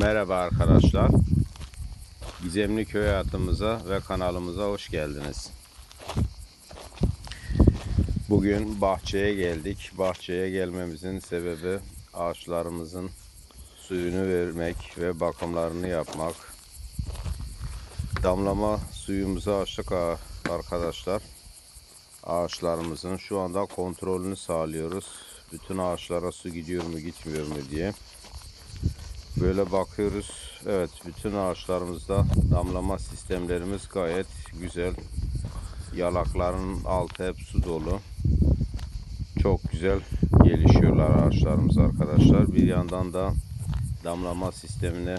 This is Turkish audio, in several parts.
Merhaba arkadaşlar. Gizemli köy hayatımıza ve kanalımıza hoş geldiniz. Bugün bahçeye geldik. Bahçeye gelmemizin sebebi ağaçlarımızın suyunu vermek ve bakımlarını yapmak. Damlama suyumuzu açtık arkadaşlar. Ağaçlarımızın şu anda kontrolünü sağlıyoruz. Bütün ağaçlara su gidiyor mu gitmiyor mu diye. Böyle bakıyoruz. Evet bütün ağaçlarımızda damlama sistemlerimiz gayet güzel. Yalakların altı hep su dolu. Çok güzel gelişiyorlar ağaçlarımız arkadaşlar. Bir yandan da damlama sistemine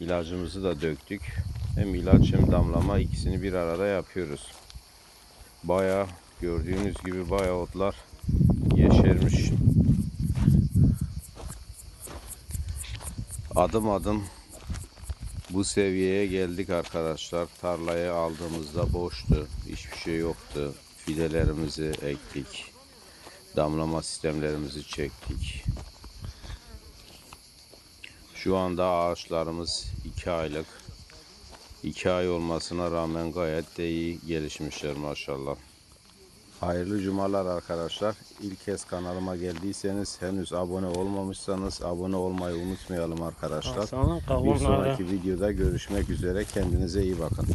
ilacımızı da döktük. Hem ilaç hem damlama ikisini bir arada yapıyoruz. Baya gördüğünüz gibi baya otlar yeşermiş. Adım adım bu seviyeye geldik arkadaşlar. Tarlayı aldığımızda boştu. Hiçbir şey yoktu. Fidelerimizi ektik. Damlama sistemlerimizi çektik. Şu anda ağaçlarımız 2 aylık. 2 ay olmasına rağmen gayet de iyi gelişmişler maşallah. Hayırlı cumalar arkadaşlar. İlk kez kanalıma geldiyseniz henüz abone olmamışsanız abone olmayı unutmayalım arkadaşlar. Bir sonraki videoda görüşmek üzere. Kendinize iyi bakın.